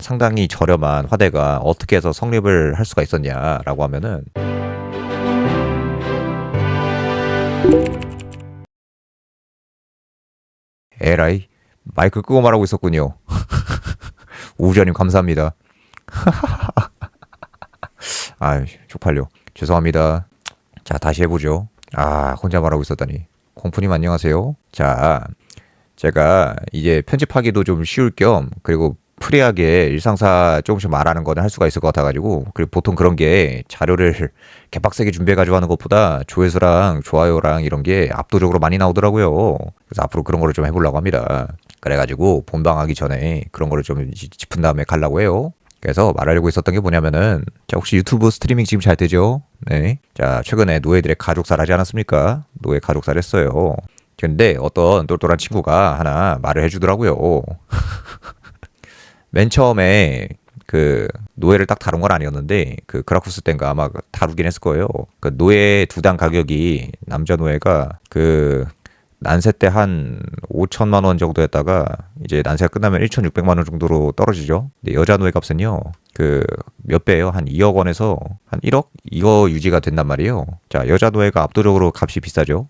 상당히 저렴한 화대가 어떻게 해서 성립을 할 수가 있었냐라고 하면은 에라이 마이크 끄고 말하고 있었군요. 우주님 감사합니다. 아유 쪽팔려. 죄송합니다. 자 다시 해보죠. 아 혼자 말하고 있었다니. 공프님 안녕하세요. 자 제가 이제 편집하기도 좀 쉬울 겸 그리고 프리하게 일상사 조금씩 말하는 거는 할 수가 있을 것 같아가지고 그리고 보통 그런 게 자료를 개빡세게 준비해가지고 하는 것보다 조회수랑 좋아요랑 이런 게 압도적으로 많이 나오더라고요. 그래서 앞으로 그런 거를 좀 해보려고 합니다. 그래가지고 본방하기 전에 그런 거를 좀 짚은 다음에 가려고 해요. 그래서 말하려고 있었던 게 뭐냐면은 자 혹시 유튜브 스트리밍 지금 잘 되죠? 네. 자 최근에 노예들의 가족살 하지 않았습니까? 노예 가족살 했어요. 근데 어떤 똘똘한 친구가 하나 말을 해주더라고요. 맨 처음에 그 노예를 딱 다룬 건 아니었는데 그 크라쿠스 땐가 아마 다루긴 했을 거예요. 그 노예 두당 가격이 남자 노예가 그 난세 때 한 5천만 원 정도였다가 이제 난세가 끝나면 1,600만 원 정도로 떨어지죠. 근데 여자 노예 값은요. 그 몇 배예요? 한 2억 원에서 한 1억 이거 유지가 된단 말이에요. 자, 여자 노예가 압도적으로 값이 비싸죠.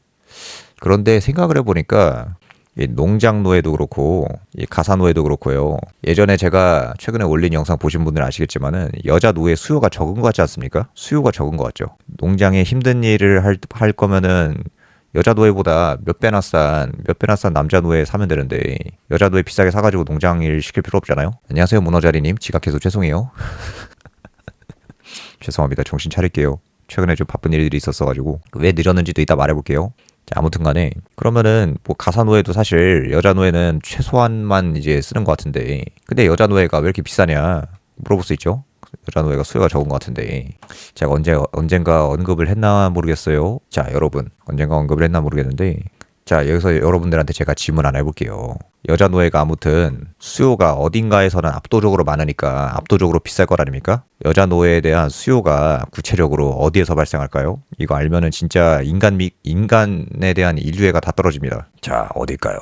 그런데 생각을 해보니까 이 농장 노예도 그렇고 이 가사 노예도 그렇고요. 예전에 제가 최근에 올린 영상 보신 분들은 아시겠지만은 여자 노예 수요가 적은 것 같지 않습니까? 수요가 적은 것 같죠. 농장에 힘든 일을 할, 할 거면은 여자 노예보다 몇 배나 싼, 몇 배나 싼 남자 노예 사면 되는데 여자 노예 비싸게 사가지고 농장 일 시킬 필요 없잖아요. 안녕하세요 문어자리님 지각해서 죄송해요. 죄송합니다. 정신 차릴게요. 최근에 좀 바쁜 일들이 있었어가지고 왜 늦었는지도 이따 말해볼게요. 자, 아무튼 간에 그러면은 뭐 가사 노예도 사실 여자 노예는 최소한만 이제 쓰는 것 같은데 근데 여자 노예가 왜 이렇게 비싸냐 물어볼 수 있죠. 여자 노예가 수요가 적은 것 같은데 제가 언제 언젠가 언급을 했나 모르겠어요. 자, 여러분 언젠가 언급을 했나 모르겠는데 자, 여기서 여러분들한테 제가 질문 하나 해볼게요. 여자 노예가 아무튼 수요가 어딘가에서는 압도적으로 많으니까 압도적으로 비쌀 것 아닙니까? 여자 노예에 대한 수요가 구체적으로 어디에서 발생할까요? 이거 알면은 진짜 인간 미, 인간에 대한 인류애가 다 떨어집니다. 자, 어딜까요?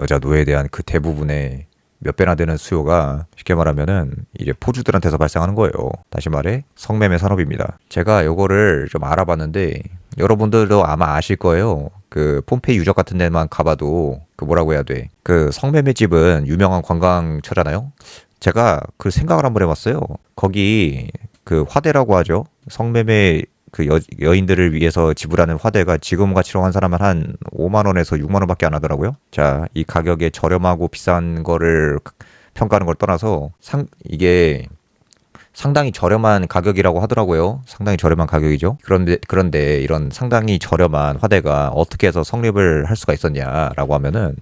여자 노예에 대한 그 대부분의 몇 배나 되는 수요가 쉽게 말하면은 이제 포주들한테서 발생하는 거예요. 다시 말해 성매매 산업입니다. 제가 요거를 좀 알아봤는데 여러분들도 아마 아실 거예요. 그 폼페이 유적 같은 데만 가봐도 그 뭐라고 해야 돼? 그 성매매 집은 유명한 관광처잖아요. 제가 그 생각을 한번 해봤어요. 거기 그 화대라고 하죠. 성매매 그 여, 여인들을 위해서 지불하는 화대가 지금 가치로 한 사람은 한 5만 원에서 6만 원밖에 안 하더라고요. 자, 이 가격에 저렴하고 비싼 거를 평가하는 걸 떠나서 상 이게 상당히 저렴한 가격이라고 하더라고요. 상당히 저렴한 가격이죠. 그런데 그런데 이런 상당히 저렴한 화대가 어떻게 해서 성립을 할 수가 있었냐라고 하면은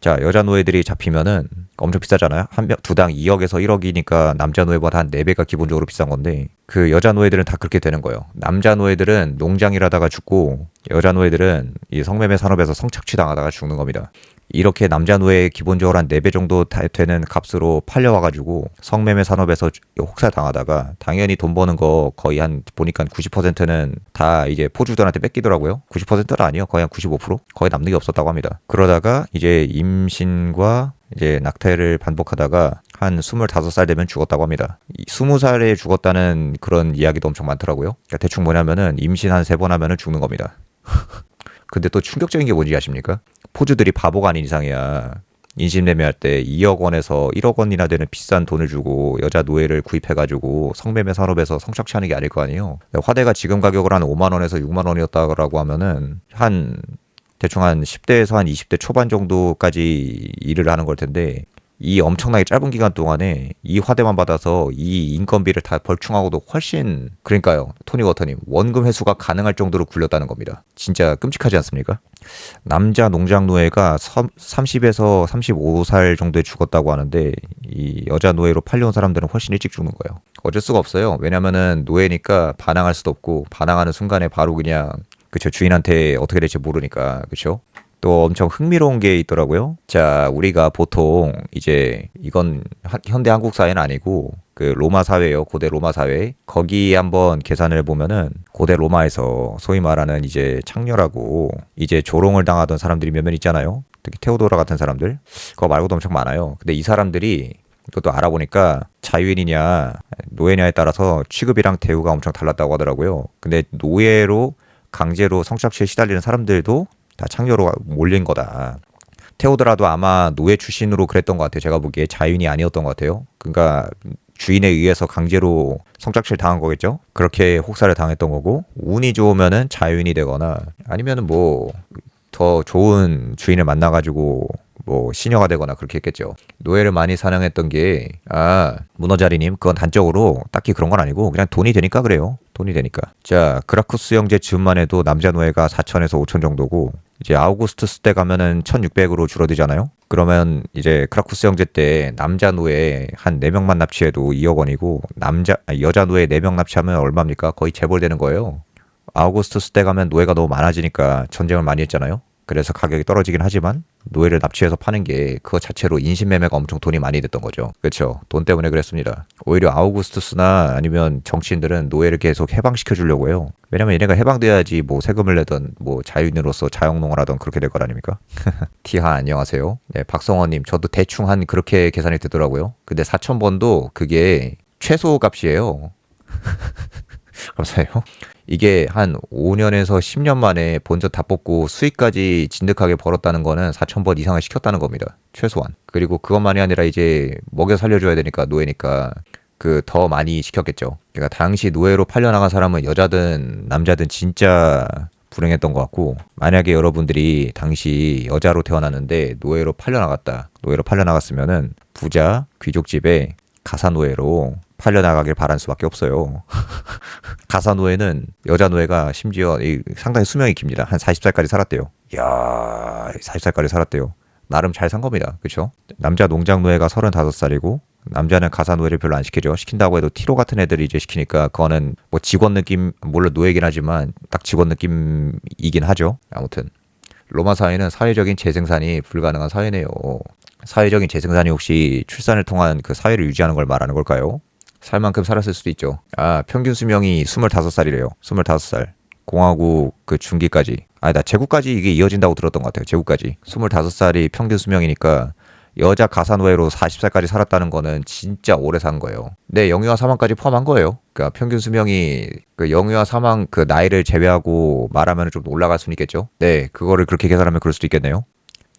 자 여자 노예들이 잡히면은 엄청 비싸잖아요. 한명 두당 2억에서 1억이니까 남자 노예보다 한 4배가 기본적으로 비싼 건데 그 여자 노예들은 다 그렇게 되는 거예요. 남자 노예들은 농장일하다가 죽고 여자 노예들은 이 성매매 산업에서 성착취 당하다가 죽는 겁니다. 이렇게 남자 노예 기본적으로 한 4배 정도 다- 되는 값으로 팔려와가지고 성매매 산업에서 혹사 당하다가 당연히 돈 버는 거 거의 한 보니까 90%는 다 이제 포주들한테 뺏기더라고요. 90%는 아니요. 거의 한 95%? 거의 남는 게 없었다고 합니다. 그러다가 이제 임신과 이제 낙태를 반복하다가 한 25살 되면 죽었다고 합니다. 이 20살에 죽었다는 그런 이야기도 엄청 많더라고요. 그러니까 대충 뭐냐면은 임신 한 세 번 하면은 죽는 겁니다. 근데 또 충격적인 게 뭔지 아십니까? 포주들이 바보가 아닌 이상이야. 인신매매 할 때 2억 원에서 1억 원이나 되는 비싼 돈을 주고 여자 노예를 구입해가지고 성매매 산업에서 성착취 하는 게 아닐 거 아니에요. 화대가 지금 가격으로 한 5만 원에서 6만 원이었다고 하면은 한 대충 한 10대에서 한 20대 초반 정도까지 일을 하는 걸 텐데 이 엄청나게 짧은 기간 동안에 이 화대만 받아서 이 인건비를 다 벌충하고도 훨씬 그러니까요. 토니 워터님 원금 회수가 가능할 정도로 굴렸다는 겁니다. 진짜 끔찍하지 않습니까? 남자 농장 노예가 30에서 35살 정도에 죽었다고 하는데 이 여자 노예로 팔려온 사람들은 훨씬 일찍 죽는 거예요. 어쩔 수가 없어요. 왜냐면은 노예니까 반항할 수도 없고 반항하는 순간에 바로 그냥 그쵸 주인한테 어떻게 될지 모르니까. 그쵸 또 엄청 흥미로운 게 있더라고요. 자, 우리가 보통 이제 이건 하- 현대 한국 사회는 아니고 그 로마 사회요. 고대 로마 사회. 거기 한번 계산을 해 보면은 고대 로마에서 소위 말하는 이제 창녀라고 이제 조롱을 당하던 사람들이 몇몇 있잖아요. 특히 테오도라 같은 사람들. 그거 말고도 엄청 많아요. 근데 이 사람들이 그것도 알아보니까 자유인이냐 노예냐에 따라서 취급이랑 대우가 엄청 달랐다고 하더라고요. 근데 노예로 강제로 성착취에 시달리는 사람들도 다 창녀로 몰린 거다. 태우더라도 아마 노예 출신으로 그랬던 것 같아요. 제가 보기에 자유인이 아니었던 것 같아요. 그러니까 주인에 의해서 강제로 성착취를 당한 거겠죠. 그렇게 혹사를 당했던 거고 운이 좋으면은 자유인이 되거나 아니면은 뭐 더 좋은 주인을 만나가지고 뭐 시녀가 되거나 그렇게 했겠죠. 노예를 많이 사냥했던 게 아 문어자리님 그건 단적으로 딱히 그런 건 아니고 그냥 돈이 되니까 그래요. 돈이 되니까. 자 그라쿠스 형제 즈음만 해도 남자 노예가 4천에서 5천 정도고 이제 아우구스투스 때 가면은 1600으로 줄어들잖아요. 그러면 이제 크라쿠스 형제 때 남자 노예 한 4명만 납치해도 2억 원이고 남자 여자 노예 4명 납치하면 얼마입니까? 거의 재벌 되는 거예요. 아우구스투스 때 가면 노예가 너무 많아지니까 전쟁을 많이 했잖아요. 그래서 가격이 떨어지긴 하지만 노예를 납치해서 파는 게 그거 자체로 인신매매가 엄청 돈이 많이 됐던 거죠. 그렇죠. 돈 때문에 그랬습니다. 오히려 아우구스투스나 아니면 정치인들은 노예를 계속 해방시켜 주려고 해요. 왜냐면 얘네가 해방돼야지 뭐 세금을 내던 뭐 자유인으로서 자영농을 하던 그렇게 될거 아닙니까? 티하 안녕하세요. 네, 박성원님 저도 대충 한 그렇게 계산이 되더라고요. 근데 4천 번도 그게 최소 값이에요. 감사해요. 이게 한 5년에서 10년 만에 본전 다 뽑고 수익까지 진득하게 벌었다는 거는 4,000번 이상을 시켰다는 겁니다. 최소한. 그리고 그것만이 아니라 이제 먹여 살려줘야 되니까 노예니까 그 더 많이 시켰겠죠. 그러니까 당시 노예로 팔려나간 사람은 여자든 남자든 진짜 불행했던 것 같고 만약에 여러분들이 당시 여자로 태어났는데 노예로 팔려나갔다. 노예로 팔려나갔으면은 부자 귀족집에 가사 노예로 팔려나가길 바란 수밖에 없어요. 가사 노예는 여자 노예가 심지어 이 상당히 수명이 깁니다. 한 40살까지 살았대요. 이야, 40살까지 살았대요. 나름 잘 산 겁니다. 그렇죠? 남자 농장 노예가 35살이고 남자는 가사 노예를 별로 안 시키죠. 시킨다고 해도 티로 같은 애들이 이제 시키니까 그거는 뭐 직원 느낌 물론 노예긴 하지만 딱 직원 느낌이긴 하죠. 아무튼 로마 사회는 사회적인 재생산이 불가능한 사회네요. 사회적인 재생산이 혹시 출산을 통한 그 사회를 유지하는 걸 말하는 걸까요? 살 만큼 살았을 수도 있죠. 아, 평균 수명이 25살이래요. 25살. 공화국 그 중기까지. 아니다, 제국까지 이게 이어진다고 들었던 것 같아요. 제국까지. 25살이 평균 수명이니까 여자 가사노예로 40살까지 살았다는 거는 진짜 오래 산 거예요. 네, 영유아 사망까지 포함한 거예요. 그러니까 평균 수명이 그 영유아 사망 그 나이를 제외하고 말하면 좀 올라갈 수는 있겠죠. 네, 그거를 그렇게 계산하면 그럴 수도 있겠네요.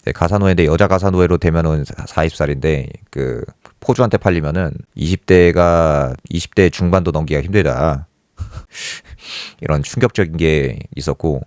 네, 가사노예인데 여자 가사노예로 되면은 40살인데 그 포주한테 팔리면은 20대가 20대 중반도 넘기가 힘들다. 이런 충격적인 게 있었고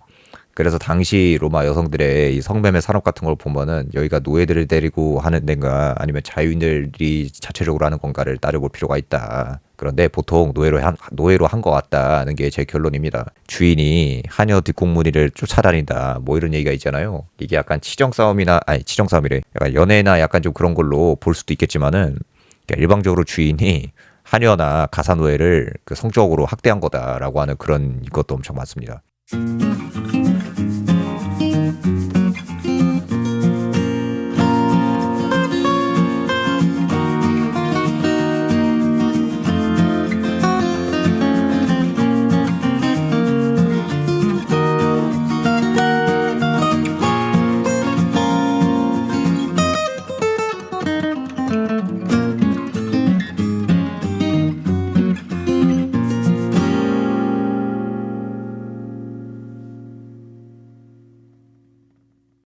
그래서 당시 로마 여성들의 이 성매매 산업 같은 걸 보면은 여기가 노예들을 데리고 하는 데인가 아니면 자유인들이 자체적으로 하는 건가를 따져볼 필요가 있다. 그런데 보통 노예로 한 노예로 한 것 같다는 게 제 결론입니다. 주인이 하녀 뒷공무니를 쫓아다닌다. 뭐 이런 얘기가 있잖아요. 이게 약간 치정 싸움이나 아니 치정 싸움이래. 약간 연애나 약간 좀 그런 걸로 볼 수도 있겠지만은 그러니까 일방적으로 주인이 하녀나 가사 노예를 그 성적으로 학대한 거다라고 하는 그런 것도 엄청 많습니다.